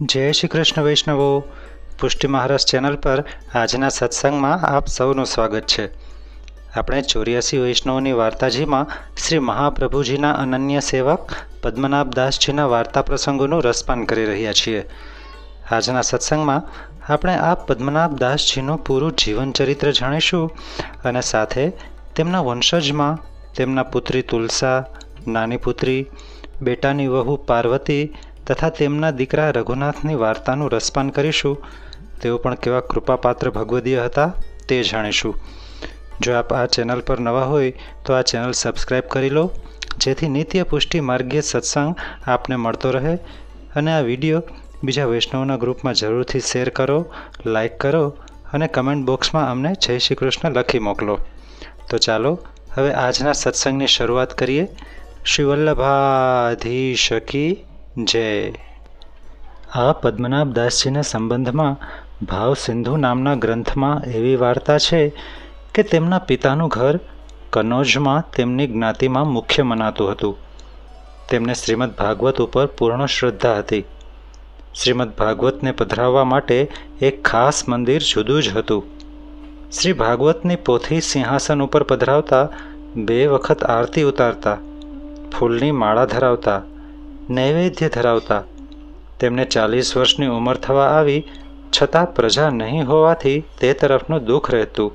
જય શ્રી કૃષ્ણ વૈષ્ણવો. પુષ્ટિ મહારાજ ચેનલ પર આજના સત્સંગમાં આપ સૌનું સ્વાગત છે. આપણે ચોર્યાસી વૈષ્ણવોની વાર્તાજીમાં શ્રી મહાપ્રભુજીના અનન્ય સેવક પદ્મનાભ દાસજીના વાર્તા પ્રસંગોનું રસપાન કરી રહ્યા છીએ. આજના સત્સંગમાં આપણે આ પદ્મનાભ દાસજીનું પૂરું જીવન ચરિત્ર જાણીશું અને સાથે તેમના વંશજમાં તેમના પુત્રી તુલસા, નાની પુત્રી, બેટાની વહુ પાર્વતી તથા તેમના દીકરા રઘુનાથની વાર્તાનું રસપાન કરીશું. તેઓ પણ કેવા કૃપાપાત્ર ભગવદીય હતા તે જાણીશું. જો આપ આ ચેનલ પર નવા હોય, તો આ ચેનલ સબસ્ક્રાઈબ કરી લો, જેથી નિત્ય પુષ્ટિ માર્ગીય સત્સંગ આપને મળતો રહે. અને આ વીડિયો બીજા વૈષ્ણવના ગ્રુપમાં જરૂરથી શેર કરો લાઈક કરો અને કમેન્ટ બોક્સમાં અમને જય શ્રી કૃષ્ણ લખી મોકલો. તો ચાલો, હવે આજના સત્સંગની શરૂઆત કરીએ. શ્રી વલ્લભાધીશ કી જય. આ પદ્મનાભ દાસજીના સંબંધમાં ભાવ સિંધુ નામના ગ્રંથમાં એવી વાર્તા છે કે તેમના પિતાનું ઘર કનોજમાં તેમની જ્ઞાતિમાં મુખ્ય મનાતું હતું. તેમને શ્રીમદ ભાગવત ઉપર પૂર્ણ શ્રદ્ધા હતી. શ્રીમદ ભાગવતને પધરાવવા માટે એક ખાસ મંદિર જુદું જ હતું. શ્રી ભાગવતની પોથી સિંહાસન ઉપર પધરાવતા બે વખત આરતી ઉતારતા, ફૂલની માળા ધરાવતા નૈવેદ્ય ધરાવતા. તેમને ચાલીસ વર્ષની ઉંમર થવા આવી, છતાં પ્રજા નહીં હોવાથી તે તરફનું દુઃખ રહેતું.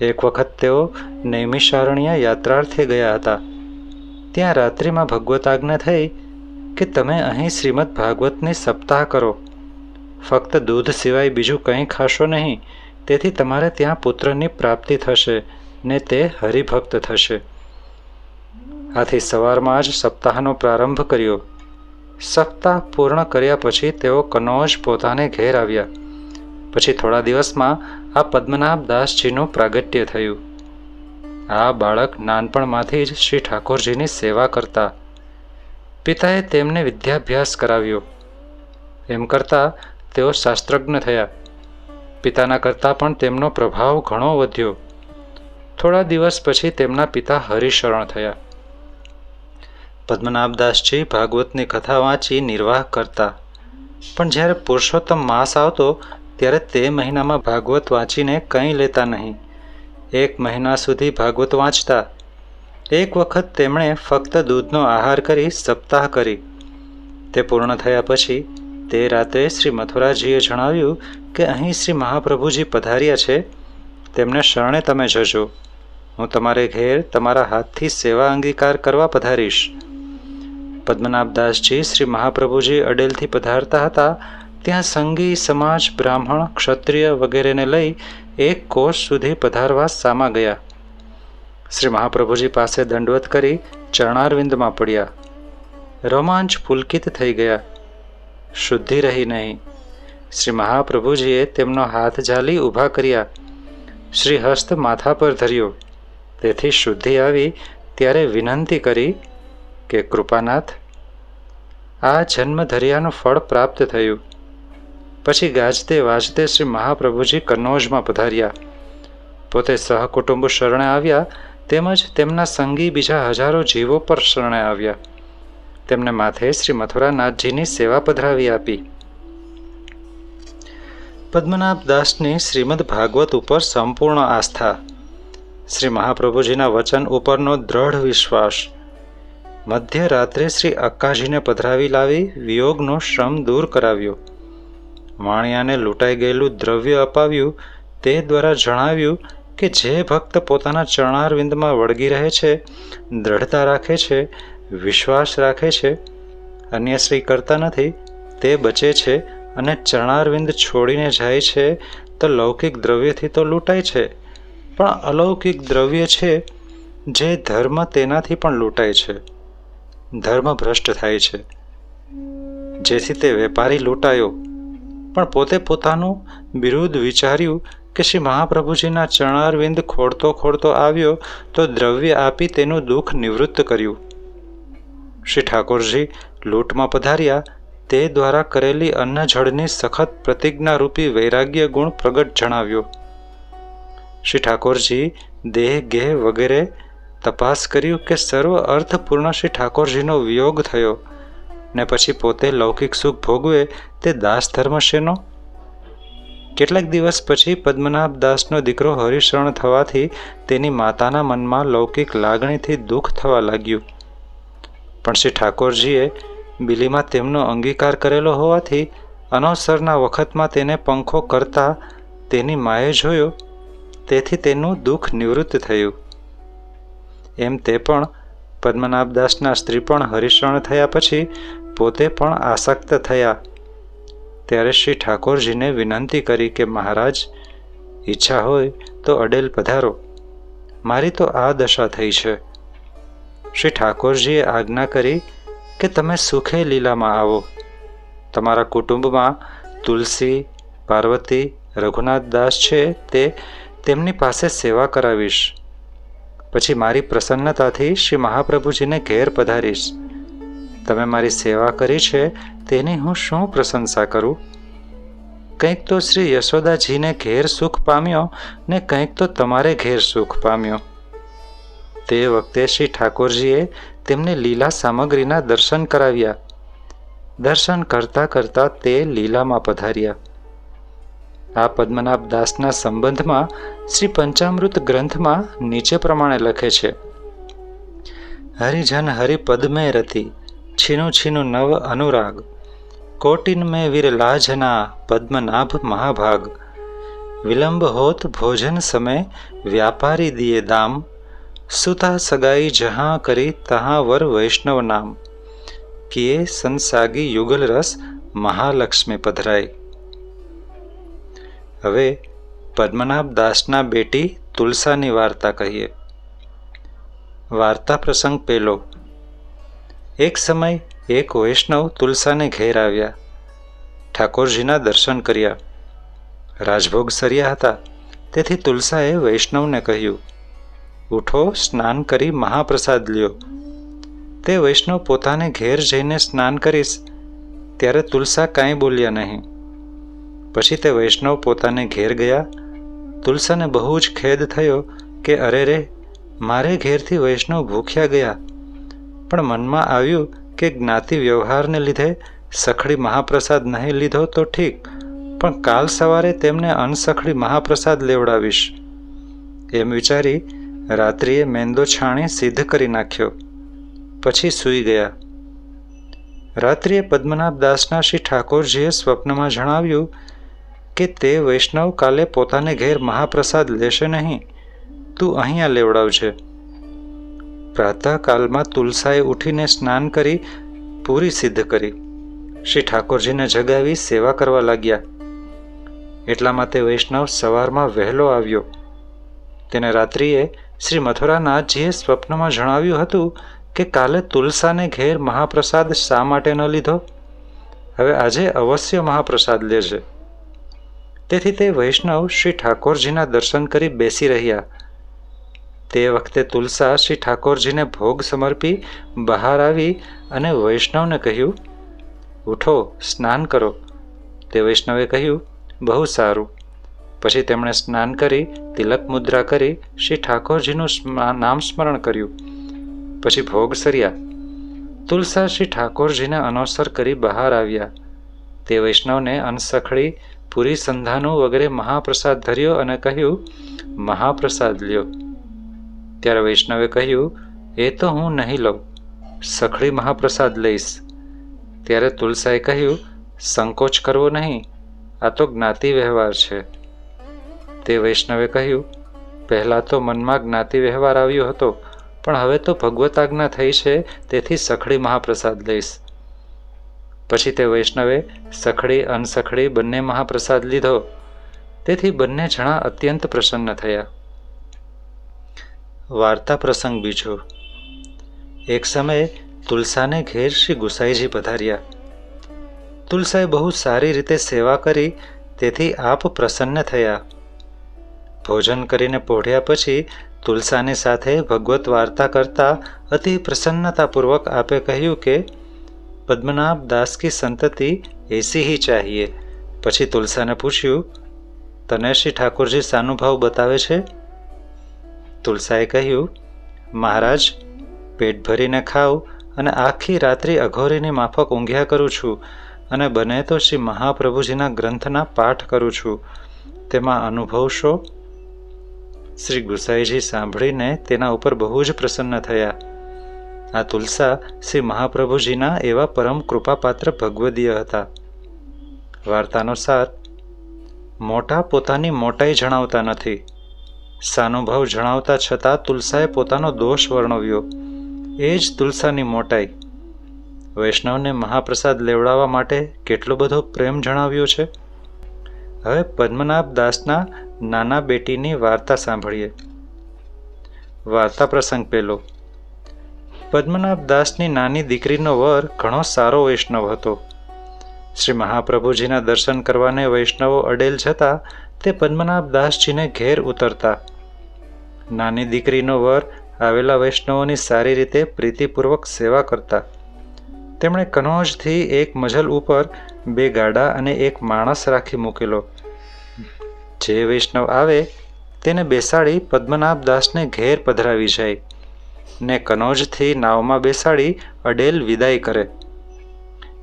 એક વખત તેઓ નૈમિષારણ્ય યાત્રાર્થે ગયા હતા. ત્યાં રાત્રિમાં ભગવત આજ્ઞા થઈ કે તમે અહીં શ્રીમદ ભાગવતની સપ્તાહ કરો. ફક્ત દૂધ સિવાય બીજું કંઈ ખાશો નહીં, તેથી તમારે ત્યાં પુત્રની પ્રાપ્તિ થશે ને તે હરિભક્ત થશે. આથી સવારમાં જ સપ્તાહનો પ્રારંભ કર્યો. સપ્તાહ પૂર્ણ કર્યા પછી તેઓ કનોજ પોતાને ઘેર આવ્યા. પછી થોડા દિવસમાં આ પદ્મનાભ દાસજીનું પ્રાગટ્ય થયું. આ બાળક નાનપણમાંથી જ શ્રી ઠાકોરજીની સેવા કરતા. પિતાએ તેમને વિદ્યાભ્યાસ કરાવ્યો. એમ કરતાં તેઓ શાસ્ત્રજ્ઞ થયા. પિતાના કરતાં પણ તેમનો પ્રભાવ ઘણો વધ્યો. થોડા દિવસ પછી તેમના પિતા હરિશરણ થયા. પદ્મનાભદાસજી ભાગવતની કથા વાંચી નિર્વાહ કરતા. પણ જ્યારે પુરુષોત્તમ માસ આવતો, ત્યારે તે મહિનામાં ભાગવત વાંચીને કંઈ લેતા નહીં. એક મહિના સુધી ભાગવત વાંચતા. એક વખત તેમણે ફક્ત દૂધનો આહાર કરી સપ્તાહ કરી. તે પૂર્ણ થયા પછી, તે રાતે શ્રી મથુરાજીએ જણાવ્યું કે અહીં શ્રી મહાપ્રભુજી પધાર્યા છે. તેમને શરણે તમે જજો. હું તમારે ઘેર તમારા હાથથી સેવા અંગીકાર કરવા પધારીશ. પદ્મનાભદાસજી શ્રી મહાપ્રભુજી અડેલથી પધારતા હતા. ત્યાં સંગી, સમાજ, બ્રાહ્મણ, ક્ષત્રિય વગેરેને લઈ એક કોષ સુધી પધારવા સામા ગયા. શ્રી મહાપ્રભુજી પાસે દંડવત કરી ચરણારવિંદમાં પડ્યા. રોમાંચ પુલકિત થઈ ગયા. શુદ્ધિ રહી નહીં. શ્રી મહાપ્રભુજીએ તેમનો હાથ ઝાલી ઊભા કર્યા. શ્રી હસ્ત માથા પર ધર્યો. તેથી શુદ્ધિ આવી ત્યારે વિનંતી કરી કે કૃપાનાથ, આ જન્મધર્યાનું ફળ પ્રાપ્ત થયું. પછી ગાજતે વાજતે શ્રી મહાપ્રભુજી કન્નોજમાં પધાર્યા. પોતે સહકુટુંબ શરણે આવ્યા તેમજ તેમના સંગી બીજા હજારો જીવો પર શરણે આવ્યા. તેમને માથે શ્રી મથુરાનાથજીની સેવા પધરાવી આપી. પદ્મનાભ દાસની શ્રીમદ ભાગવત ઉપર સંપૂર્ણ આસ્થા. શ્રી મહાપ્રભુજીના વચન ઉપરનો દ્રઢ વિશ્વાસ. મધ્યરાત્રે શ્રી અક્કાજીને પધરાવી લાવી વિયોગનો શ્રમ દૂર કરાવ્યો. વાણિયાને લૂંટાઈ ગયેલું દ્રવ્ય અપાવ્યું તે દ્વારા જણાવ્યું કે જે ભક્ત પોતાના ચરણારવિંદમાં વળગી રહે છે, દ્રઢતા રાખે છે, વિશ્વાસ રાખે છે, અન્ય શ્રી કરતા નથી, તે બચે છે અને ચરણારવિંદ છોડીને જાય છે તો લૌકિક દ્રવ્યથી તો લૂંટાય છે. પણ અલૌકિક દ્રવ્ય છે જે ધર્મ તેનાથી પણ લૂંટાય છે. ધર્મ ભ્રષ્ટ થાય છે. જેથી તે વેપારી લૂંટાયો. પણ પોતે પોતાનું બિરુદ વિચાર્યું કે શ્રી મહાપ્રભુજીના ચરણારવિંદ ખોડતો ખોડતો આવ્યો તો દ્રવ્ય આપી તેનું દુઃખ નિવૃત્ત કર્યું. શ્રી ઠાકોરજી લૂંટમાં પધાર્યા. તે દ્વારા કરેલી અન્નજળની સખત પ્રતિજ્ઞારૂપી વૈરાગ્ય ગુણ પ્રગટ જણાવ્યો. શ્રી ઠાકોરજી દેહ, ગેહ વગેરે તપાસ કર્યું કે સર્વ અર્થપૂર્ણ શ્રી ઠાકોરજીનો વિયોગ થયો ને પછી પોતે લૌકિક સુખ ભોગવે તે દાસ ધર્મ શેનો કેટલાક દિવસ પછી પદ્મનાભ દાસનો દીકરો હરિશરણ થવાથી તેની માતાના મનમાં લૌકિક લાગણીથી દુઃખ થવા લાગ્યું. પણ શ્રી ઠાકોરજીએ બિલીમાં તેમનો અંગીકાર કરેલો હોવાથી અનવસરના વખતમાં તેને પંખો કરતા તેની માએ જોયો તેથી તેનું દુઃખ નિવૃત્ત થયું. એમ તે પણ પદ્મનાભદાસના સ્ત્રી પણ હરિશરણ થયા પછી પોતે પણ આસક્ત થયા. ત્યારે શ્રી ઠાકોરજીને વિનંતી કરી કે, મહારાજ, ઈચ્છા હોય તો અડેલ પધારો. મારી તો આ દશા થઈ છે. શ્રી ઠાકોરજીએ આજ્ઞા કરી કે, તમે સુખે લીલામાં આવો. તમારા કુટુંબમાં તુલસી, પાર્વતી, રઘુનાથદાસ છે તે તેમની પાસે સેવા કરાવીશ. પછી મારી પ્રસન્નતાથી શ્રી મહાપ્રભુજીને ઘેર પધારીશ. તમે મારી સેવા કરી છે, તેની હું શું પ્રશંસા કરું? કંઈક તો શ્રી યશોદાજીને ઘેર સુખ પામ્યો ને કંઈક તો તમારે ઘેર સુખ પામ્યો. તે વખતે શ્રી ઠાકોરજીએ તેમને લીલા સામગ્રીના દર્શન કરાવ્યા. દર્શન કરતાં કરતાં તે લીલામાં પધાર્યા. આ પદ્મનાભ દાસના સંબંધમાં શ્રી પંચામૃત ગ્રંથમાં નીચે પ્રમાણે લખે છે. હરિજન હરિપદ મેં રતી, છીનું છીનું નવ અનુરાગ, કોટિન મેં વીર લાજના પદ્મનાભ મહાભાગ, વિલંબ હોત ભોજન સમય વ્યાપારી દિયે દામ, સુતા સગાઈ જહાં કરી તહાં વર વૈષ્ણવ નામ કિએ સંસાગી યુગલ રસ મહાલક્ષ્મી પધરાઈ. હવે પદ્મનાભ દાસના બેટી તુલસાની વાર્તા કહીએ. વાર્તા પ્રસંગ પેલો. એક સમય એક વૈષ્ણવ તુલસાને ઘેર આવ્યા. ઠાકોરજીના દર્શન કર્યા. રાજભોગ સર્યા હતા. તેથી તુલસાએ વૈષ્ણવને કહ્યું, ઉઠો, સ્નાન કરી મહાપ્રસાદ લ્યો. તે વૈષ્ણવ પોતાને ઘેર જઈને સ્નાન કરીશ, ત્યારે તુલસા કાંઈ બોલ્યા નહીં. પછી તે વૈષ્ણવ પોતાને ઘેર ગયા. તુલસાને બહુ જ ખેદ થયો કે, અરે રે, મારે ઘેરથી વૈષ્ણવ ભૂખ્યા ગયા. પણ મનમાં આવ્યું કે, જ્ઞાતિ વ્યવહારને લીધે સખડી મહાપ્રસાદ નહીં લીધો તો ઠીક, પણ કાલ સવારે તેમને અનસખડી મહાપ્રસાદ લેવડાવીશ. એમ વિચારી રાત્રિએ મેંદો છાણી સિદ્ધ કરી નાખ્યો. પછી સૂઈ ગયા. રાત્રિએ પદ્મનાભ દાસના શ્રી ઠાકોરજીએ સ્વપ્નમાં જણાવ્યું કે તે વૈષ્ણવ કાલે પોતાને ઘેર મહાપ્રસાદ લેશે નહીં. તું અહીંયા લેવડાવજે. પ્રાતઃકાલમાં તુલસાએ ઉઠીને સ્નાન કરી પૂરી સિદ્ધ કરી. શ્રી ઠાકોરજીને જગાવી સેવા કરવા લાગ્યા. એટલામાં તે વૈષ્ણવ સવારમાં વહેલો આવ્યો. તેને રાત્રિએ શ્રી મથુરાનાથજીએ સ્વપ્નમાં જણાવ્યું હતું કે કાલે તુલસાને ઘેર મહાપ્રસાદ શા માટે ન લીધો? હવે આજે અવશ્ય મહાપ્રસાદ લેજે તેથી તે વૈષ્ણવ શ્રી ઠાકોરજીના દર્શન કરી બેસી રહ્યા. તે વખતે તુલસા શ્રી ઠાકોરજીને ભોગ સમર્પી બહાર આવી અને વૈષ્ણવને કહ્યું, ઉઠો, સ્નાન કરો. તે વૈષ્ણવે કહ્યું, બહુ સારું. પછી તેમણે સ્નાન કરી, તિલક મુદ્રા કરી શ્રી ઠાકોરજીનું નામ સ્મરણ કર્યું. પછી ભોગ સર્યા. તુલસા શ્રી ઠાકોરજીને અનોસર કરી બહાર આવ્યા. તે વૈષ્ણવને અનસખડી પૂરી સંધાનું વગેરે મહાપ્રસાદ ધર્યો અને કહ્યું, મહાપ્રસાદ લ્યો. ત્યારે વૈષ્ણવે કહ્યું, એ તો હું નહીં લઉં, સખડી મહાપ્રસાદ લઈશ. ત્યારે તુલસાએ કહ્યું, સંકોચ કરવો નહીં, આ તો જ્ઞાતિ વ્યવહાર છે. તે વૈષ્ણવે કહ્યું, પહેલાં તો મનમાં જ્ઞાતિ વ્યવહાર આવ્યો હતો, પણ હવે તો ભગવત આજ્ઞા થઈ છે, તેથી સખડી મહાપ્રસાદ લઈશ. પછી તે વૈષ્ણવે સખડી, અનસખડી બંને મહાપ્રસાદ લીધો. તેથી બંને જણા અત્યંત પ્રસન્ન થયા. વાર્તા પ્રસંગ બીજો. એક સમયે તુલસાને ઘેર શ્રી ગુસાઈજી પધાર્યા. તુલસાએ બહુ સારી રીતે સેવા કરી, તેથી આપ પ્રસન્ન થયા. ભોજન કરીને પોઢ્યા પછી તુલસાની સાથે ભગવત વાર્તા કરતા અતિ પ્રસન્નતાપૂર્વક આપે કહ્યું કે પદ્મનાભ દાસ કી સંતતિ એસી હી ચાહીએ પછી તુલસાને પૂછ્યું તને શ્રી ઠાકોરજી સાનુભાવ બતાવે છે તુલસાએ કહ્યું, મહારાજ, પેટ ભરીને ખાઉં અને આખી રાત્રિ અઘોરીની માફક ઊંઘ્યા કરું છું અને બને તો શ્રી મહાપ્રભુજીના ગ્રંથના પાઠ કરું છું. તેમાં અનુભવશો? શ્રી ગુસાઈજી સાંભળીને તેના ઉપર બહુ જ પ્રસન્ન થયા. આ તુલસા શ્રી મહાપ્રભુજીના એવા પરમ કૃપાપાત્ર ભગવદીય હતા. વાર્તાનો સાર મોટા પોતાની મોટાઈ જણાવતા નથી. સાનુભાવ જણાવતા છતાં તુલસાએ પોતાનો દોષ વર્ણવ્યો. એ જ તુલસાની મોટાઈ. વૈષ્ણવને મહાપ્રસાદ લેવડાવવા માટે કેટલો બધો પ્રેમ જણાવ્યો છે? હવે પદ્મનાભ દાસના નાના બેટીની વાર્તા સાંભળીએ. વાર્તા પ્રસંગ પહેલો. પદ્મનાભ દાસની નાની દીકરીનો વર ઘણો સારો વૈષ્ણવ હતો. શ્રી મહાપ્રભુજીના દર્શન કરવાને વૈષ્ણવો અડેલ જતા તે પદ્મનાભ દાસજીને ઘેર ઉતરતા. નાની દીકરીનો વર આવેલા વૈષ્ણવોની સારી રીતે પ્રીતિપૂર્વક સેવા કરતા. તેમણે કનોજથી એક મજલ ઉપર બે ગાડા અને એક માણસ રાખી મૂકેલો. જે વૈષ્ણવ આવે તેને બેસાડી પદ્મનાભ દાસને ઘેર પધરાવી જાય. ને કનોજથી નાવમાં બેસાડી અડેલ વિદાય કરે.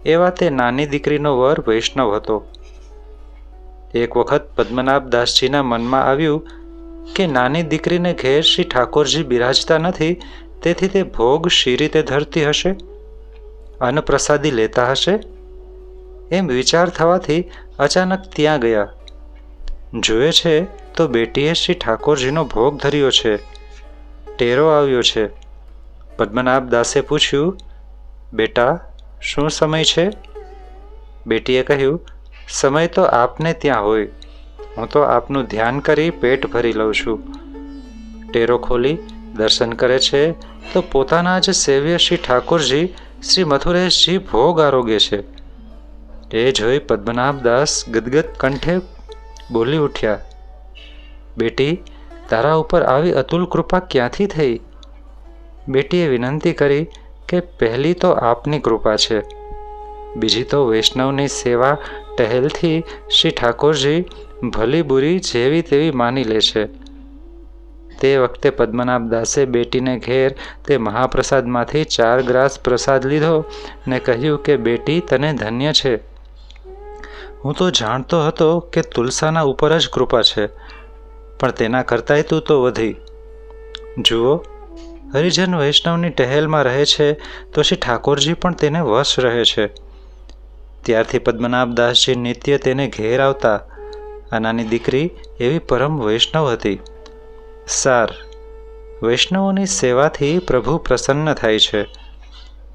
એવા તે નાની દીકરીનો વર વૈષ્ણવ હતો. એક વખત પદ્મનાભ દાસજીના મનમાં આવ્યું કે નાની દીકરીને ઘેર શ્રી ઠાકોરજી બિરાજતા નથી, તેથી તે ભોગ શી રીતે ધરતી હશે? અન્નપ્રસાદી લેતા હશે? એમ વિચાર થવાથી અચાનક ત્યાં ગયા. જુએ છે તો બેટીએ શ્રી ઠાકોરજીનો ભોગ ધર્યો છે. ટેરો આવ્યો છે. પદ્મનાભ દાસે પૂછ્યું, બેટા, શું સમય છે? બેટીએ કહ્યું, સમય તો આપને ત્યાં હોય. હું તો આપનું ધ્યાન કરી પેટ ભરી લઉં છું. ટેરો ખોલી, દર્શન કરે છે તો પોતાના જ સેવ્ય શ્રી ઠાકોરજી શ્રી મથુરેશજી ભોગ આરોગ્ય છે. એ જોઈ પદ્મનાભદાસ ગદગદ કંઠે બોલી ઉઠ્યા. બેટી તારા ઉપર આવી અતુલ કૃપા ક્યાંથી થઈ? બેટીએ વિનંતી કરી કે પહેલી તો આપની કૃપા છે. બીજી તો વૈષ્ણવની સેવા ટહેલથી શ્રી ઠાકોરજી ભલી બુરી જેવી તેવી માની લે છે. તે વખતે પદ્મનાભ દાસે બેટીને ઘેર તે મહાપ્રસાદમાંથી ચાર ગ્રાસ પ્રસાદ લીધો ને કહ્યું કે, બેટી, તને ધન્ય છે. હું તો જાણતો હતો કે તુલસાના ઉપર જ કૃપા છે. પણ તેના કરતાંય તું તો વધી. જુઓ, હરિજન વૈષ્ણવની ટહેલમાં રહે છે તો શ્રી ઠાકોરજી પણ તેને વશ રહે છે. ત્યારથી પદ્મનાભદાસજી નિત્ય તેને ઘેર આવતા. આનાની દીકરી એવી પરમ વૈષ્ણવ હતી. સાર, વૈષ્ણવોની સેવાથી પ્રભુ પ્રસન્ન થાય છે.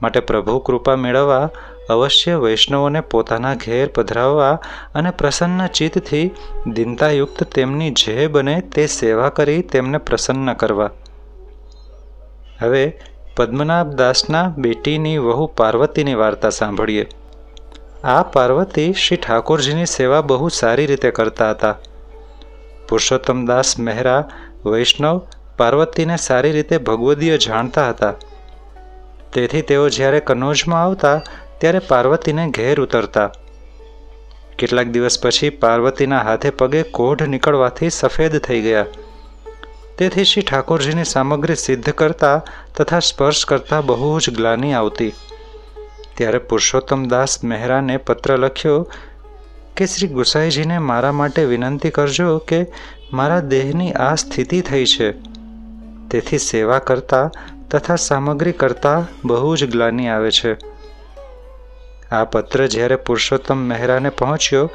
માટે પ્રભુ કૃપા મેળવવા અવશ્ય વૈષ્ણવોને પોતાના ઘેર પધરાવવા અને પ્રસન્ન ચિત્તથી દિનતાયુક્ત તેમની જે બને તે સેવા કરી તેમને પ્રસન્ન કરવા. હવે પદ્મનાભ દાસના બેટીની વહુ પાર્વતીની વાર્તા સાંભળીએ. આ પાર્વતી શ્રી ઠાકોરજીની સેવા બહુ સારી રીતે કરતા હતા. પુરુષોત્તમદાસ મહેરા વૈષ્ણવ પાર્વતીને સારી રીતે ભગવદીય જાણતા હતા. તેથી તેઓ જ્યારે કનોજમાં આવતા ત્યારે પાર્વતીને ઘેર ઉતરતા. કેટલાક દિવસ પછી પાર્વતીના હાથે પગે કોઢ નીકળવાથી સફેદ થઈ ગયા. તેથી શ્રી ઠાકોરજીની સામગ્રી સિદ્ધ કરતા તથા સ્પર્શ કરતા બહુ જ ગ્લાની આવતી. ત્યારે પુરુષોત્તમ દાસ મહેરાને પત્ર લખ્યો કે, શ્રી ગુસાઈજીને મારા માટે વિનંતી કરજો કે મારા દેહની આ સ્થિતિ થઈ છે. તેથી સેવા કરતા તથા સામગ્રી કરતા બહુ જ ગ્લાની આવે છે. આ પત્ર જ્યારે પુરુષોત્તમ મહેરાને પહોંચ્યો,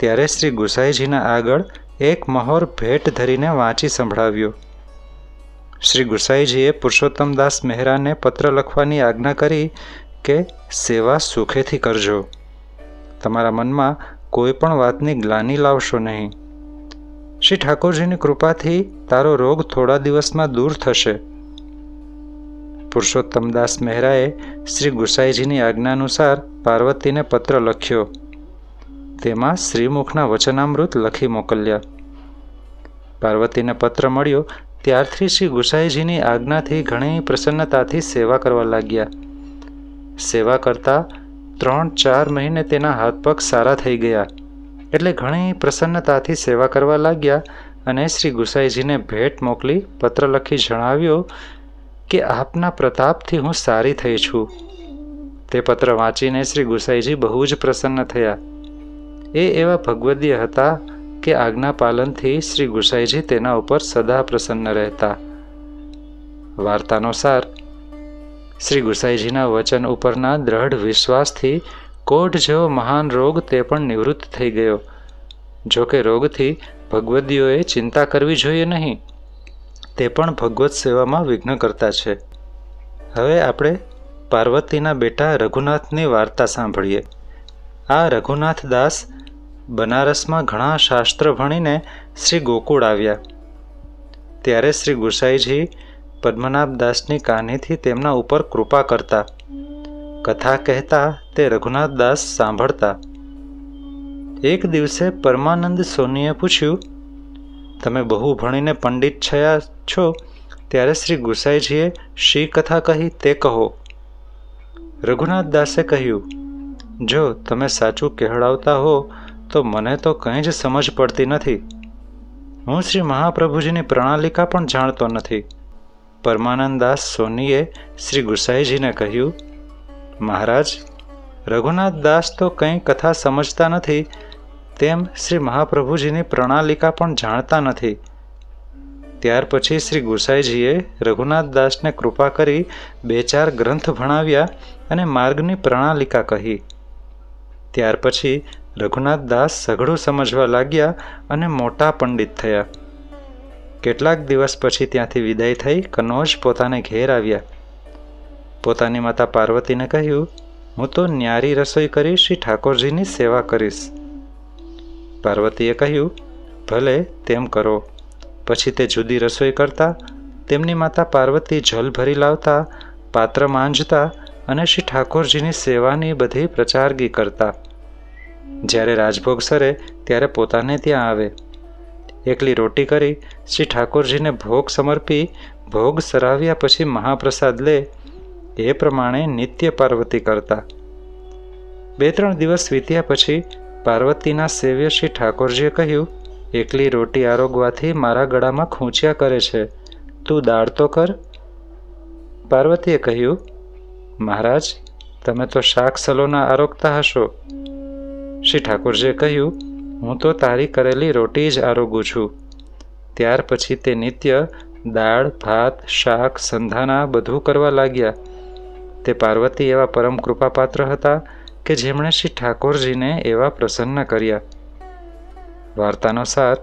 ત્યારે શ્રી ગુસાઈજીના આગળ એક મહોર ભેટ ધરીને વાંચી સંભળાવ્યો. શ્રી ગુસાઈજીએ પુરુષોત્તમદાસ મહેરાને પત્ર લખવાની આજ્ઞા કરી કે સેવા સુખેથી કરજો. તમારા મનમાં કોઈ પણ વાતની ગ્લાની લાવશો નહીં. શ્રી ઠાકોરજીની કૃપાથી તારો રોગ થોડા દિવસમાં દૂર થશે. પુરુષોત્તમદાસ મહેરાએ શ્રી ગુસાઈજીની આજ્ઞાનુસાર પાર્વતીને પત્ર લખ્યો. તેમાં શ્રીમુખના વચનામૃત લખી મોકલ્યા. પાર્વતીને પત્ર મળ્યો, ત્યારથી શ્રી ગુસાઈજીની આજ્ઞાથી ઘણી પ્રસન્નતાથી સેવા કરવા લાગ્યા. સેવા કરતા ત્રણ ચાર મહિને તેના હાથ પગ સારા થઈ ગયા, એટલે ઘણી પ્રસન્નતાથી સેવા કરવા લાગ્યા અને શ્રી ગુસાઈજીને ભેટ મોકલી પત્ર લખી જણાવ્યો કે આપના પ્રતાપથી હું સારી થઈ છું. તે પત્ર વાંચીને શ્રી ગુસાઈજી બહુ જ પ્રસન્ન થયા. એ એવા ભગવદીય હતા કે આજ્ઞા પાલનથી શ્રી ગુસાઈજી તેના ઉપર સદા પ્રસન્ન રહેતા. વાર્તાનો સાર શ્રી ગુસાઈજીના વચન ઉપરના દ્રઢ વિશ્વાસથી કોઢ જેવો મહાન રોગ તે પણ નિવૃત્ત થઈ ગયો. જોકે રોગથી ભગવદીઓએ ચિંતા કરવી જોઈએ નહીં. તે પણ ભગવત સેવામાં વિઘ્ન કરતા છે. હવે આપણે પાર્વતીના બેટા રઘુનાથની વાર્તા સાંભળીએ. આ રઘુનાથ દાસ બનારસમાં ઘણા શાસ્ત્ર ભણીને શ્રી ગોકુળ આવ્યા. ત્યારે શ્રી ગુસાઈજી પદ્મનાભદાસની કાનીથી તેમના ઉપર કૃપા કરતા. કથા કહેતા તે રઘુનાથ દાસ સાંભળતા. એક દિવસે પરમાનંદ સોનીએ પૂછ્યું તમે બહુ ભણીને પંડિત છયા છો, ત્યારે શ્રી ગુસાઈજીએ શી કથા કહી તે કહો. રઘુનાથ દાસે કહ્યું, જો તમે સાચું કહેવડાવતા હો, તો મને તો કંઈ જ સમજ પડતી નથી. હું શ્રી મહાપ્રભુજીની પ્રણાલિકા પણ જાણતો નથી. પરમાનંદ દાસ સોનીએ શ્રી ગુસાઈજીને કહ્યું, મહારાજ, રઘુનાથ દાસ તો કંઈ કથા સમજતા નથી તેમ શ્રી મહાપ્રભુજીની પ્રણાલિકા પણ જાણતા નથી. ત્યાર પછી શ્રી ગુસાઈજીએ રઘુનાથદાસને કૃપા કરી બે ચાર ગ્રંથ ભણાવ્યા અને માર્ગની પ્રણાલિકા કહી. ત્યાર પછી રઘુનાથદાસ સઘળું સમજવા લાગ્યા અને મોટા પંડિત થયા. કેટલાક દિવસ પછી ત્યાંથી વિદાય થઈ કનોજ પોતાને ઘેર આવ્યા. પોતાની માતા પાર્વતીને કહ્યું, હું તો ન્યારી રસોઈ કરી શ્રી ઠાકોરજીની સેવા કરીશ. પાર્વતીએ કહ્યું, ભલે, તેમ કરો. પછી તે જુદી રસોઈ કરતા, તેમની માતા પાર્વતી જલ ભરી લાવતા, પાત્ર માંજતા અને શ્રી ઠાકોરજીની સેવાની બધી પ્રચારગી કરતા. જ્યારે રાજભોગ સરે ત્યારે પોતાને ત્યાં આવે. એકલી રોટી કરી શ્રી ઠાકોરજીને ભોગ સમર્પી, ભોગ સરાવ્યા પછી મહાપ્રસાદ લે, એ પ્રમાણે નિત્ય પાર્વતી કરતા. બે ત્રણ દિવસ વીત્યા પછી પાર્વતીના સેવ્ય શ્રી ઠાકોરજીએ કહ્યું, એકલી રોટી આરોગવાથી મારા ગળામાં ખૂંચ્યા કરે છે. તું દાળ તો કર. પાર્વતીએ કહ્યું, મહારાજ, તમે તો શાક સલોના આરોગતા હશો. શ્રી ઠાકોરજીએ કહ્યું, હું તો તારી કરેલી રોટી જ આરોગું છું. ત્યાર પછી તે નિત્ય દાળ, ભાત, શાક, સંધાના બધું કરવા લાગ્યા. તે પાર્વતી એવા પરમ કૃપાપાત્ર હતા કે જેમણે શ્રી ઠાકોરજીને એવા પ્રસન્ન કર્યા. વાર્તાનો સાર.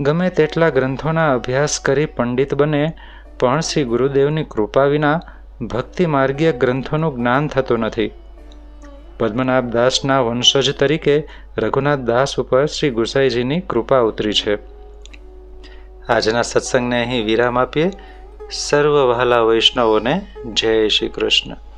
ગમે તેટલા ગ્રંથોના અભ્યાસ કરી પંડિત બને, પણ શ્રી ગુરુદેવની કૃપા વિના ભક્તિ માર્ગીય ગ્રંથોનું જ્ઞાન થતું નથી. પદ્મનાભ દાસના વંશજ તરીકે રઘુનાથ દાસ ઉપર શ્રી ગુસાઈજીની કૃપા ઉતરી છે. આજના સત્સંગને અહીં વિરામ આપીએ. સર્વ વહાલા વૈષ્ણવોને જય શ્રી કૃષ્ણ.